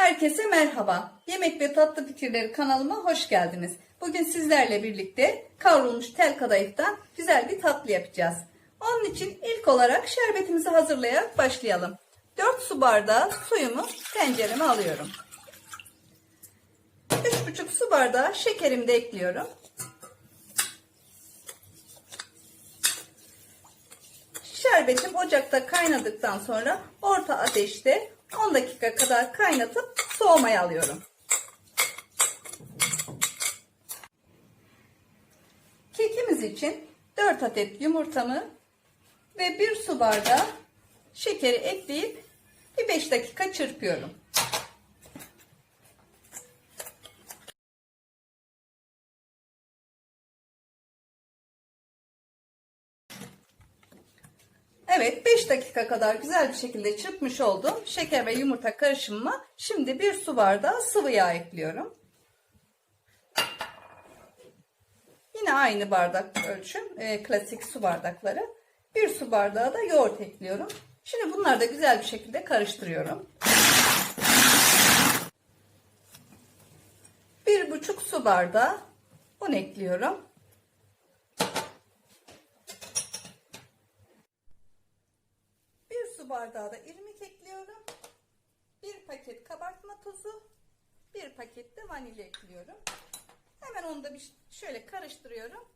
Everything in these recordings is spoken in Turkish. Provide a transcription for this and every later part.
Herkese merhaba. Yemek ve Tatlı Fikirleri kanalıma hoş geldiniz. Bugün sizlerle birlikte kavrulmuş tel kadayıftan güzel bir tatlı yapacağız. Onun için ilk olarak şerbetimizi hazırlayarak başlayalım. 4 su bardağı suyumu tencereme alıyorum. 3,5 su bardağı şekerimi de ekliyorum. Şerbetim ocakta kaynadıktan sonra orta ateşte 10 dakika kaynatıp soğumaya alıyorum. Kekimiz için 4 adet yumurtamı ve 1 su bardağı şekeri ekleyip bir 5 dakika çırpıyorum. Evet 5 dakika kadar güzel bir şekilde çırpmış oldum. Şeker ve yumurta karışımıma şimdi bir su bardağı sıvı yağ ekliyorum. Yine aynı bardak ölçüm e, klasik su bardakları. Bir su bardağı da yoğurt ekliyorum. Şimdi bunları da güzel bir şekilde karıştırıyorum. Bir buçuk su bardağı un ekliyorum. Bir su bardağı da irmik ekliyorum. Bir paket kabartma tozu. Bir paket de vanilya ekliyorum. Hemen onu da bir şöyle karıştırıyorum.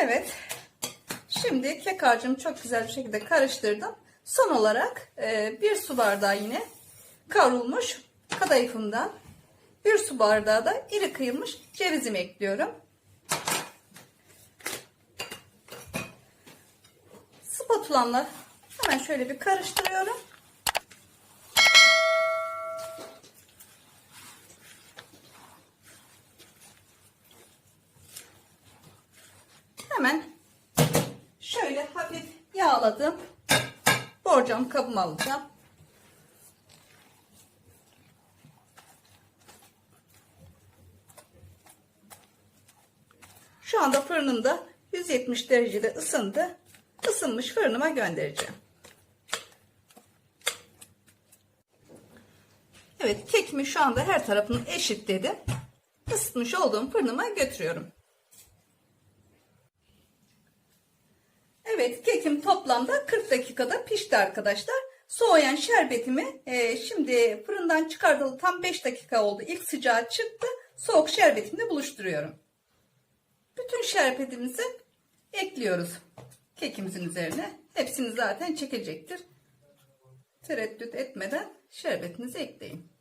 Evet. Şimdi kek harcımı çok güzel bir şekilde karıştırdım. Son olarak e, bir su bardağı yine kavrulmuş kadayıfımdan bir su bardağı da iri kıyılmış cevizimi ekliyorum. Spatulamla hemen şöyle bir karıştırıyorum. Hemen şöyle hafif yağladım. Borcam kabıma alacağım. Şu anda fırınımda 170 derecede ısındı. Isınmış fırınıma göndereceğim. Evet kekimi şu anda her tarafını eşitledim. Isıtmış olduğum fırınıma götürüyorum. Evet kekim toplamda 40 dakikada pişti arkadaşlar. Soğuyan şerbetimi e, şimdi fırından çıkardığı tam 5 dakika oldu. İlk sıcağı çıktı. Soğuk şerbetimle buluşturuyorum. Bütün şerbetimizi ekliyoruz kekimizin üzerine. Hepsini zaten çekecektir. Tereddüt etmeden şerbetinizi ekleyin.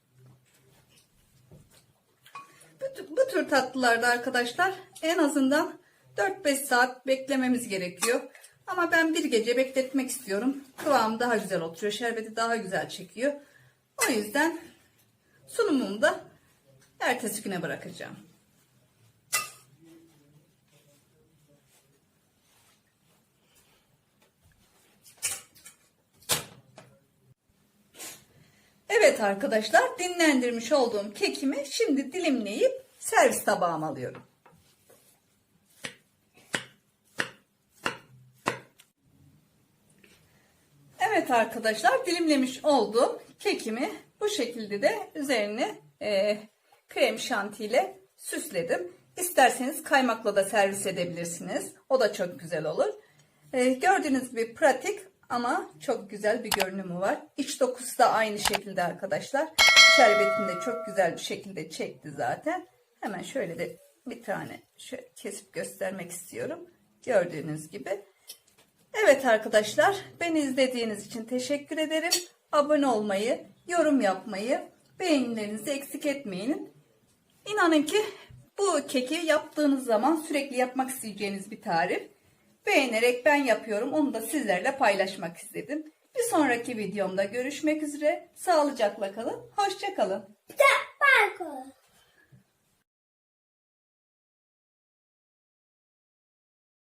Bu, bu tür tatlılarda arkadaşlar en azından 4-5 saat beklememiz gerekiyor. Ama ben bir gece bekletmek istiyorum. Kıvamı daha güzel oturuyor. Şerbeti daha güzel çekiyor. O yüzden sunumumu da ertesi güne bırakacağım. Evet arkadaşlar dinlendirmiş olduğum kekimi şimdi dilimleyip servis tabağıma alıyorum. Evet arkadaşlar dilimlemiş olduğum kekimi bu şekilde de üzerine e, krem şantiyle süsledim. İsterseniz kaymakla da servis edebilirsiniz. O da çok güzel olur. E, gördüğünüz gibi pratik ama çok güzel bir görünümü var. İç dokusu da aynı şekilde arkadaşlar. Şerbetini de çok güzel bir şekilde çekti zaten. Hemen şöyle de bir tane şöyle kesip göstermek istiyorum. Gördüğünüz gibi. Evet arkadaşlar beni izlediğiniz için teşekkür ederim. Abone olmayı, yorum yapmayı, beğenilerinizi eksik etmeyin. İnanın ki bu keki yaptığınız zaman sürekli yapmak isteyeceğiniz bir tarif. Beğenerek ben yapıyorum onu da sizlerle paylaşmak istedim. Bir sonraki videomda görüşmek üzere. Sağlıcakla kalın. Hoşça kalın. Marco.